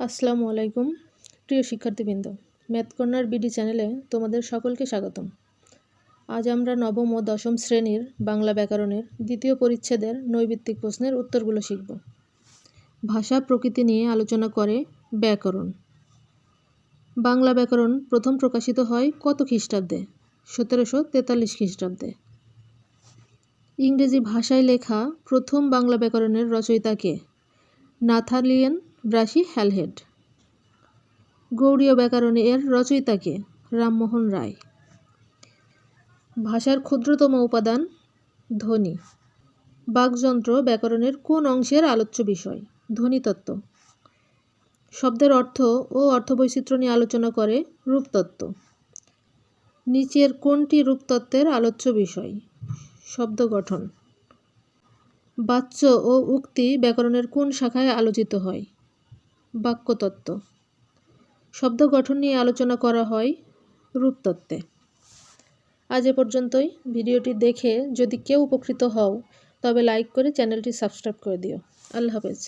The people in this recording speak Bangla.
আসসালামু আলাইকুম, প্রিয় শিক্ষার্থীবৃন্দ। ম্যাথ কর্নার বিডি চ্যানেলে তোমাদের সকলকে স্বাগতম। আজ আমরা নবম ও দশম শ্রেণির বাংলা ব্যাকরণের দ্বিতীয় পরিচ্ছেদের নৈবিত্তিক প্রশ্নের উত্তরগুলো শিখব। ভাষা প্রকৃতি নিয়ে আলোচনা করে ব্যাকরণ। বাংলা ব্যাকরণ প্রথম প্রকাশিত হয় কত খ্রিস্টাব্দে? সতেরোশো তেতাল্লিশ খ্রিস্টাব্দে। ইংরেজি ভাষায় লেখা প্রথম বাংলা ব্যাকরণের রচয়িতাকে নাথালিয়েন ব্রাসি হ্যালহেড। গৌড়ীয় ব্যাকরণে এর রচয়িতাকে রামমোহন রায়। ভাষার ক্ষুদ্রতম উপাদান ধ্বনি। বাকযন্ত্র ব্যাকরণের কোন অংশের আলোচ্য বিষয়? ধ্বনিতত্ত্ব। শব্দের অর্থ ও অর্থবৈচিত্র্য নিয়ে আলোচনা করে রূপতত্ত্ব। নিচের কোনটি রূপতত্ত্বের আলোচ্য বিষয়? শব্দ গঠন। বাচ্য ও উক্তি ব্যাকরণের কোন শাখায় আলোচিত হয়? বাক্যতত্ত্ব। শব্দ গঠন নিয়ে আলোচনা করা হয় রূপতত্ত্বে। আজ এ পর্যন্তই। ভিডিওটি দেখে যদি কেউ উপকৃত হও, তবে লাইক করে চ্যানেলটি সাবস্ক্রাইব করে দিও। আল্লাহ হাফেজ।